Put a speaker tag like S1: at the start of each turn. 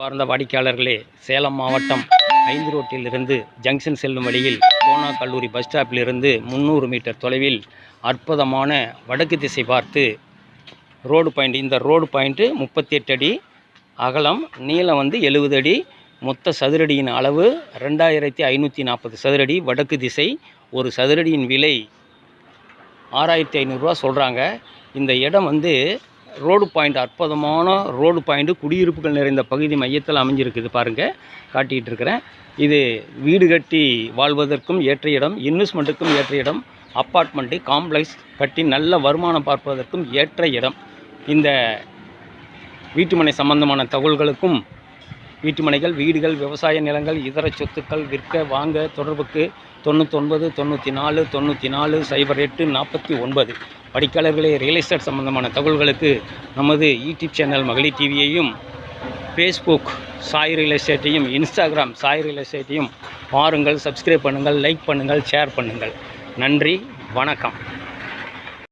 S1: பார்ந்த வாடிக்கையாளர்களே சேலம் மாவட்டம் ஐந்து ரோட்டிலிருந்து ஜங்ஷன் செல்லும் வழியில் கோனா கல்லூரி பஸ் ஸ்டாப்பிலிருந்து முந்நூறு மீட்டர் தொலைவில் அற்புதமான வடக்கு திசை பார்த்து ரோடு பாயிண்ட் இந்த ரோடு பாயிண்ட்டு முப்பத்தி எட்டு அடி அகலம் நீளம் வந்து எழுபது அடி மொத்த சதுரடியின் அளவு ரெண்டாயிரத்தி ஐநூற்றி நாற்பது சதுரடி வடக்கு திசை ஒரு சதுரடியின் விலை ஆறாயிரத்தி ஐநூறுரூவா சொல்கிறாங்க இந்த இடம் வந்து ரோடு பாயிண்ட் அற்புதமான ரோடு பாயிண்ட்டு குடியிருப்புகள் நிறைந்த பகுதி மையத்தில் அமைஞ்சிருக்குது பாருங்கள் காட்டிகிட்டு இருக்கிறேன் இது வீடு கட்டி வாழ்வதற்கும் ஏற்ற இடம் இன்வெஸ்ட்மெண்ட்டுக்கும் ஏற்ற இடம் அப்பார்ட்மெண்ட்டு காம்ப்ளெக்ஸ் கட்டி நல்ல வருமானம் பார்ப்பதற்கும் ஏற்ற இடம். இந்த வீட்டுமனை சம்பந்தமான தகவல்களுக்கும் வீட்டுமனைகள் வீடுகள் விவசாய நிலங்கள் இதர சொத்துக்கள் விற்க வாங்க தொடர்புக்கு தொண்ணூத்தொன்பது தொண்ணூற்றி நாலு தொண்ணூற்றி நாலு சைபர் எட்டு நாற்பத்தி ஒன்பது. படிக்காளர்களே ரியல் எஸ்டேட் சம்பந்தமான தகவல்களுக்கு நமது யூடியூப் சேனல் மகளிர் டிவியையும் ஃபேஸ்புக் சாய் ரியல் எஸ்டேட்டையும் இன்ஸ்டாகிராம் சாய் ரியல் எஸ்டேட்டையும் பாருங்கள் சப்ஸ்கிரைப் பண்ணுங்கள் லைக் பண்ணுங்கள் ஷேர் பண்ணுங்கள். நன்றி வணக்கம்.